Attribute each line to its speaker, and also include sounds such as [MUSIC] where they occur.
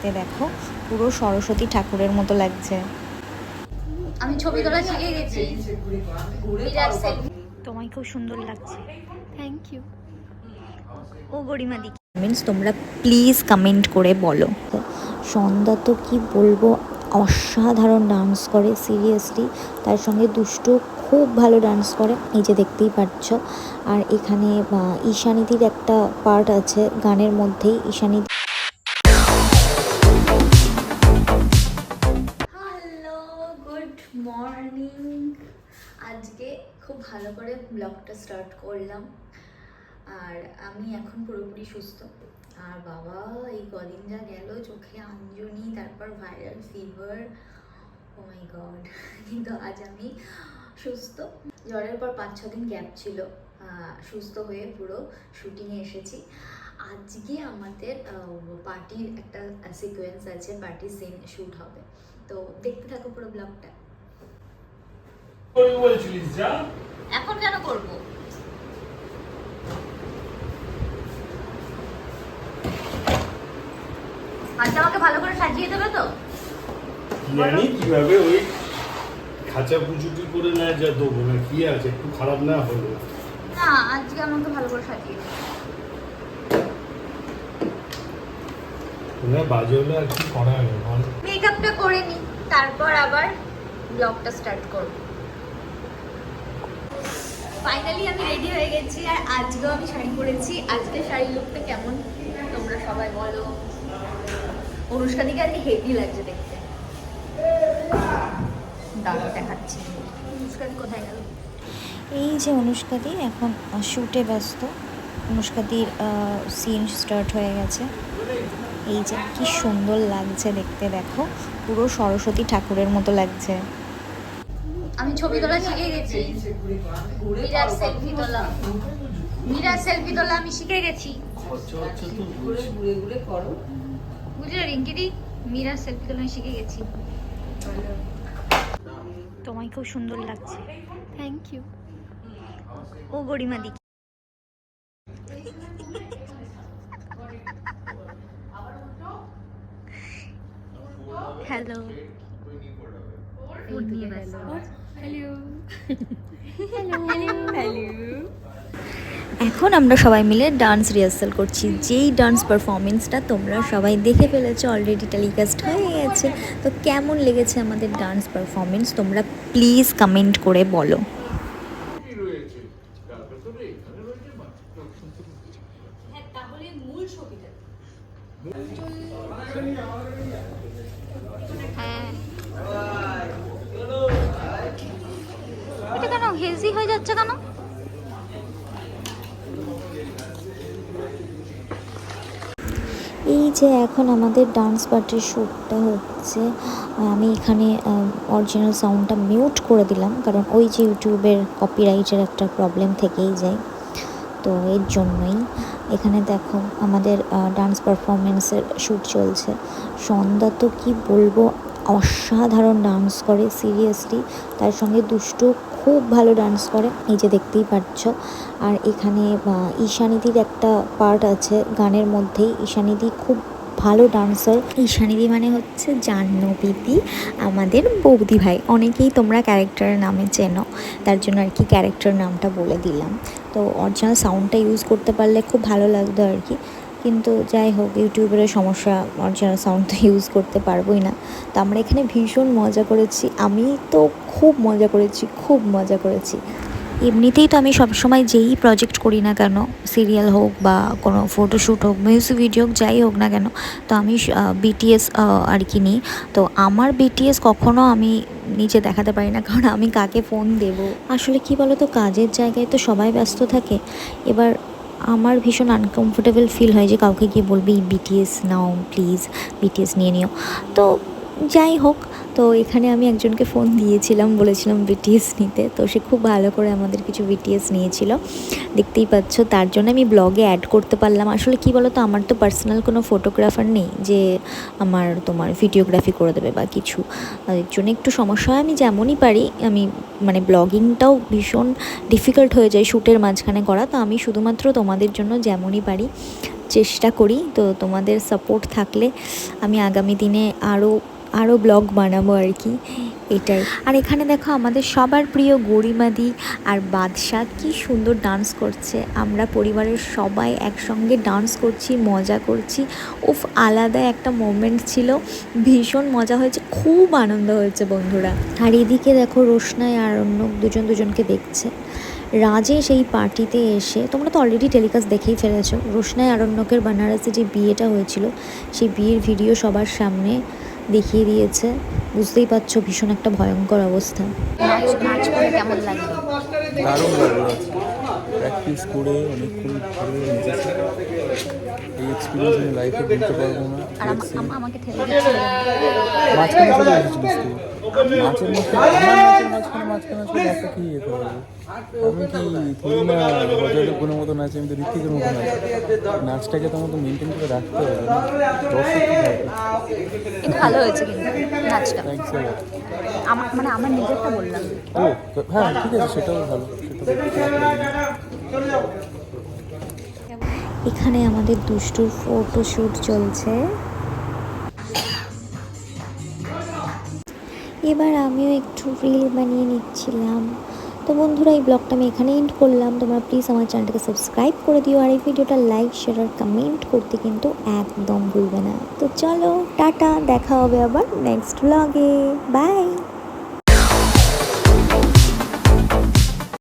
Speaker 1: দেখতে দেখো পুরো সরস্বতী ঠাকুরের মতো লাগছে।
Speaker 2: আমি ছবি তোলা শিখে গেছি।
Speaker 1: তোমায় খুব সুন্দর লাগছে। থ্যাংক ইউ ও গরিমাদি মিন্স তোমরা প্লিজ কমেন্ট করে বলো। সন্ধ্যা তো কি বলব অসাধারণ ডান্স করে সিরিয়াসলি তার সঙ্গে দুষ্টু খুব ভালো ডান্স করে এই যে দেখতেই পাচ্ছ আর এখানে আহ, ঈশানীদির একটা পার্ট আছে গানের মধ্যেই ঈশানীদি
Speaker 2: ভালো করে ব্লগটা স্টার্ট করলাম। আর আমি এখন পুরোপুরি সুস্থ। আর বাবা, এই কদিন যা গেল, চোখে আঞ্জনি, তারপর viral fever oh my god কিন্তু আজ আমি সুস্থ। জ্বরের পর পাঁচ, ছ দিন গ্যাপ ছিল। সুস্থ হয়ে পুরো শুটিংয়ে এসেছি। আজকে আমাদের পার্টির একটা সিকোয়েন্স আছে পার্টির সিন শ্যুট হবে। তো দেখতে থাকো পুরো ব্লগটা
Speaker 3: করবি বলছিলিস যা।
Speaker 2: এখন কেন করব? আচ্ছা আমাকে ভালো করে সাজিয়ে দেবে তো?
Speaker 3: জানি কীভাবে ওই খাঁচা পুচুকি করে না যা দেবো না? কি আছে? একটু খারাপ না হলো?
Speaker 2: না আজকে আমাকে ভালো করে সাজিয়ে দেবে।
Speaker 3: না বাজে হলে আর কি করা
Speaker 2: মেকআপটা করে নি তারপর আবার ব্লগটা স্টার্ট করব। ফাইনালি আমি রেডি হয়ে গেছি আর আজকেও আমি শাড়ি পরেছি। আজকে শাড়ি লুকটা কেমন? তোমরা সবাই বলো। অনুষ্ঠানিকে আজকে হেভি লাগছে দেখতে। দাঁড়া দেখাচ্ছি। অনুষ্ঠান কোথায় গেল?
Speaker 1: এই যে অনুষ্কাদি এখন শ্যুটে ব্যস্ত। অনুষ্কাদির সিন স্টার্ট হয়ে গেছে। এই যে কি সুন্দর লাগছে দেখতে, দেখো। পুরো সরস্বতী ঠাকুরের মতো লাগছে।
Speaker 2: আমি ছবি তোলা শিখে গেছি। বিরাট সেলফি তোলা। বিরাট সেলফি তোলা আমি শিখে গেছি। বুঝলে রিঙ্কিদি? মিরার সেলফি তোলা আমি শিখে গেছি।
Speaker 1: তোমায় খুব সুন্দর লাগছে। থ্যাংক ইউ ও গরিমাদি হ্যালো [LAUGHS] এখন আমরা সবাই মিলে ডান্স রিহার্সাল করছি। যেই ডান্স পারফরমেন্সটা তোমরা সবাই দেখে ফেলেছো অলরেডি টেলিকাস্ট হয়ে গেছে। তো কেমন লেগেছে আমাদের ডান্স পারফরমেন্স তোমরা প্লিজ কমেন্ট করে বলো।
Speaker 2: হ্যাঁ। এটা কেন হেজি হয়ে যাচ্ছে কেন?
Speaker 1: এই যে এখন আমাদের ডান্স পার্টির শ্যুটটা হচ্ছে আমি এখানে অরিজিনাল সাউন্ডটা মিউট করে দিলাম, কারণ ওই যে ইউটিউবের কপিরাইটের একটা প্রবলেম থেকেই যায়। তো এর জন্যই এখানে দেখো আমাদের ডান্স পারফরমেন্সের শ্যুট চলছে। সন্ধ্যা তো কি বলব অসাধারণ ডান্স করে সিরিয়াসলি তার সঙ্গে দুষ্টু খুব ভালো ডান্স করে এই যে দেখতেই পাচ্ছ। আর এখানে আহ, ঈশানীদির একটা পার্ট আছে গানের মধ্যেই। ঈশানীদি খুব ভালো ডান্সার ঈশানীদি মানে হচ্ছে জাহ্নবীদি আমাদের বৌদি ভাই। অনেকেই তোমরা ক্যারেক্টারের নামে চেনো তার জন্য আর কি ক্যারেক্টার নামটা বলে দিলাম। তো অরিজিনাল সাউন্ডটা ইউজ করতে পারলে খুব ভালো লাগতো আর কি। কিন্তু যাই হোক, ইউটিউবের সমস্যা অরিজিনাল সাউন্ড তো ইউজ করতে পারবোই না। তো আমরা এখানে ভীষণ মজা করেছি। আমি তো খুব মজা করেছি, খুব মজা করেছি। এমনিতেই তো আমি সবসময় যেই প্রজেক্ট করি না কেন সিরিয়াল হোক বা কোনো ফটোশ্যুট হোক মিউজিক ভিডিও হোক, যাই হোক না কেন, তো আমি বিটিএস আর কি নিই। তো আমার বিটিএস কখনো আমি নিচে দেখাতে পারি না, কারণ আমি কাকে ফোন দেব? আসলে কি বলো তো কাজের জায়গায় তো সবাই ব্যস্ত থাকে। এবার আমার ভীষণ আনকমফোর্টেবল ফিল হয় যে কাউকে গিয়ে বলবি বিটিএস নাও প্লিজ বিটিএস নিয়ে নিও। তো যাই হোক তো এখানে আমি একজনকে ফোন দিয়েছিলাম, বলেছিলাম বিটিএস নিতে। তো সে খুব ভালো করে আমাদের কিছু বিটিএস নিয়েছিল। দেখতেই পাচ্ছ, তার জন্য আমি ব্লগে অ্যাড করতে পারলাম। আসলে কি বলো তো আমার তো পার্সোনাল কোনো ফটোগ্রাফার নেই যে আমার তোমার ভিডিওগ্রাফি করে দেবে বা কিছু। এর জন্য একটু সমস্যা হয়, আমি যেমনই পারি, আমি মানে ব্লগিংটাও ভীষণ ডিফিকাল্ট হয়ে যায় শ্যুটের মাঝখানে করা। তো আমি শুধুমাত্র তোমাদের জন্য যেমনই পারি চেষ্টা করি। তো তোমাদের সাপোর্ট থাকলে আমি আগামী দিনে আরও আরও ব্লগ বানাবো আর কি, এটাই। আর এখানে দেখো আমাদের সবার প্রিয় গরিমাদি আর বাদশাহ কি সুন্দর ডান্স করছে। আমরা পরিবারের সবাই একসঙ্গে ডান্স করছি, মজা করছি। উফ, আলাদা একটা মোমেন্ট ছিল। ভীষণ মজা হয়েছে, খুব আনন্দ হয়েছে বন্ধুরা। আর এদিকে দেখো রোশনাই আর অন্য দুজন দুজনকে দেখছে। রাজে সেই পার্টিতে এসে, তোমরা তো অলরেডি টেলিকাস্ট দেখেই ফেলেছো, রোশনাই আরণ্যকের বানারসে যে বিয়েটা হয়েছিল, সেই বিয়ের ভিডিও সবার সামনে দেখিয়ে দিয়েছে। বুঝতেই পারছ ভীষণ একটা ভয়ঙ্কর অবস্থা।
Speaker 2: নাচ নাচ করে কেমন লাগে
Speaker 4: দারুণ লাগল। প্র্যাকটিস করে অনেকক্ষণ ধরে নেচেছি এই এক্সপিরিয়েন্স আমি লাইফে বলতে পারব না।
Speaker 2: আর আম-
Speaker 4: Let's see.
Speaker 2: আম- আমাকে ঠেলে দিচ্ছে
Speaker 4: মাঝখানে চলে এসেছিলিস নাচের মাঝখানে আমার নাচের মাঝখানে মাঝখানে চলে একটা কি ইয়ে করব আমি কি তো ঋত্বিকের নাচটাকে তো মেনটেন করে রাখতে হবে।
Speaker 2: ভালো হয়েছে কিন্তু নাচটা। আমার মানে আমার নিজেরটা বললাম।
Speaker 4: ও হ্যাঁ ঠিক আছে সেটাও ভালো।
Speaker 1: এখানে আমাদের দুষ্টুর ফটোশ্যুট চলছে। এবার আমিও একটু রিল বানিয়ে নিচ্ছিলাম। তো বন্ধুরা, এই ব্লগটা আমি এখানে এন্ড করলাম। তোমরা প্লিজ আমার চ্যানেলটাকে সাবস্ক্রাইব করে দিও আর এই ভিডিওটা লাইক শেয়ার আর কমেন্ট করতে কিন্তু একদম ভুলবে না। তো চলো, টাটা, দেখা হবে আবার নেক্সট ব্লগে বাই